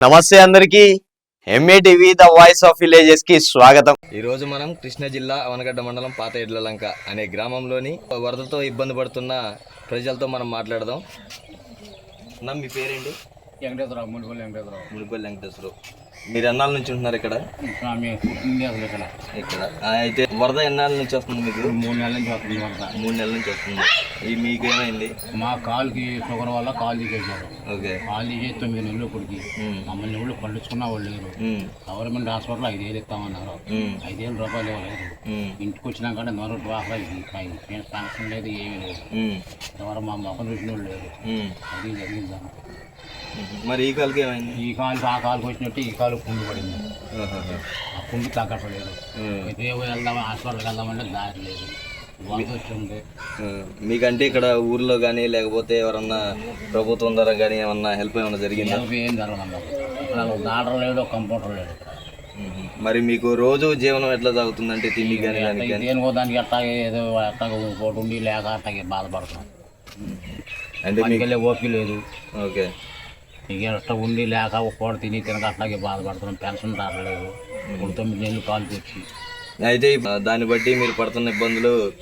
నమస్తే అందరికీ. M A TV the voice of విలేజెస్కి స్వాగతం. ఈ రోజు మనం కృష్ణా జిల్లా అవనగడ్డ మండలం పాత ఎడ్లలంక అనే గ్రామంలోని వరదతో ఇబ్బంది పడుతున్న ప్రజలతో మనం మాట్లాడదాం. నా మీ పేరేంటి? వెంకటేశ్వరరావు ముడిపల్లి వెంకటేశ్వరరావు. ముడిపల్లి వెంకటేశ్వరు మీరు ఎన్నాళ్ళ నుంచి ఉంటున్నారు ఇక్కడ? ఇంకా మేము పుట్టింది అసలు ఇక్కడ. ఇక్కడ. ఆ, అయితే వరద ఎన్నాళ్ళ నుంచి వస్తుంది మీకు? మూడు నెలల నుంచి వస్తుంది వరద. మూడు నెలల నుంచి వస్తుంది. ఈ మీకు ఏమైంది? మా కాలుకి షుగర్ వల్ల కాలు తీసేశారు. ఓకే. కాలు తీసేసి తొమ్మిది నెలలు ఇప్పటికి. ఉమ్, మమ్మల్ని ఊళ్ళు పండించుకున్న వాళ్ళు లేరు. ఉమ్, గవర్నమెంట్ హాస్పిటల్ ఐదేళ్ళు ఇస్తామన్నారు ఉమ్, ఐదేళ్ళు రూపాయలు ఇవ్వలేదు. ఉమ్, ఇంటికి వచ్చినాక నూరు రూపాయలు శాంక్షన్ లేదు ఏమీ లేదు. ఉమ్, ఎవరు మా మొక్కలు చూసిన వాళ్ళు లేరు. ఉమ్, అది జరిగింది. మరి ఈ కాలుకి ఏమైంది? ఈ కాలుకి ఆ కాలుకి వచ్చినట్టు ఈ కాలు పుండు పడింది. ఆ పుండు తగ్గట్లేదు. ఉమ్. ఎటు వెళ్దాం హాస్పిటల్కి వెళ్దామంటే దారి లేదు. మీకంటే ఇక్కడ ఊర్లో కానీ లేకపోతే ఎవరన్నా ప్రభుత్వం ద్వారా కానీ ఏమన్నా హెల్ప్ ఏమన్నా జరిగిందా? హెల్ప్ ఏం జరగదు డాక్టర్ లేడు కంపౌండర్ లేడు. మరి మీకు రోజు జీవనం ఎట్లా సాగుతుందంటే తిండి కానీ దానికి కానీ దేనికో దానికి అట్టాగే ఏదో అట్టాగ ఉండి లేక అట్టాగే బాధపడుతున్నాం. అంటే మీకు ఓపిక లేదు. ఓకే. ఇక అట్లా ఉండి లేక ఒక పూట తిని తినక అట్లాగే బాధపడుతున్నాం. పెన్షన్ రావట్లేదు. ఇప్పుడు తొమ్మిది నెలలు కాలుకి వచ్చి. అయితే దాన్ని బట్టి మీరు పడుతున్న ఇబ్బందులు?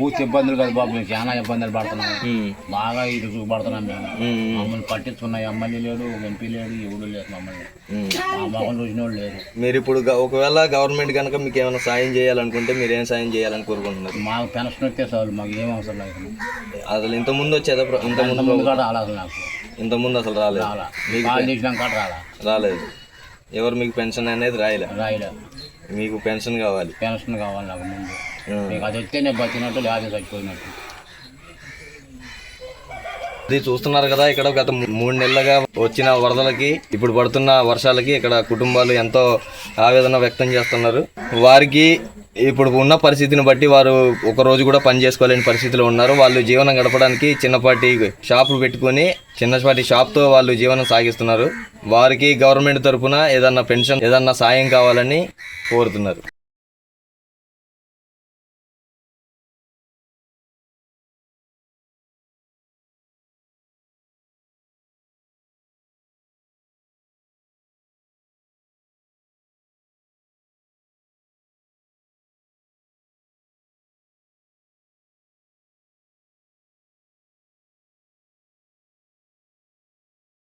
పూర్తి ఇబ్బందులు కదా బాబు మేము చాలా ఇబ్బందులు పడుతున్నాం. బాగా ఇటు పడుతున్నాం మేము. మ్మ్. మమ్మల్ని పట్టించుకున్న ఎమ్మెల్యే లేడు ఎంపీ లేడు ఎవడు లేదు మమ్మల్ని. మ్మ్. మా మొహం చూసిన వాళ్ళు లేరు. మీరు ఇప్పుడు గ- ఒకవేళ గవర్నమెంట్ కనుక మీకు ఏమైనా సాయం చేయాలనుకుంటే మీరు ఏం సాయం చేయాలని కోరుకుంటున్నారు? మాకు పెన్షన్ వస్తే చాలు మాకు ఏం అవసరం లేదు. అసలు ఇంత ముందు వచ్చేదా ప్ర- ఇంత ముందు ముందు కూడా రాలేదు నాకు. ఇంత ముందు అసలు రాలేదు. రాలా. కాల్ చేసినాక కూడా రాలా. రాలేదు. ఎవరు మీకు పెన్షన్ అనేది రాయలే? రాయలే. మీకు పెన్షన్ కావాలి. పెన్షన్ కావాలి నాకు ముందు. మీకు అది వస్తే నేను బతికినట్టు లేదా చచ్చిపోయినట్టు. ఇది చూస్తున్నారు కదా ఇక్కడ గత మూడు నెలలుగా వచ్చిన వరదలకి ఇప్పుడు పడుతున్న వర్షాలకి ఇక్కడ కుటుంబాలు ఎంతో ఆవేదన వ్యక్తం చేస్తున్నారు. వారికి ఇప్పుడు ఉన్న పరిస్థితిని బట్టి వారు ఒక రోజు కూడా పని చేసుకోలేని పరిస్థితిలో ఉన్నారు. వాళ్ళు జీవనం గడపడానికి చిన్నపాటి షాపులు పెట్టుకొని చిన్నపాటి షాప్తో వాళ్ళు జీవనం సాగిస్తున్నారు. వారికి గవర్నమెంట్ తరఫున ఏదన్నా పెన్షన్ ఏదన్నా సాయం కావాలని కోరుతున్నారు.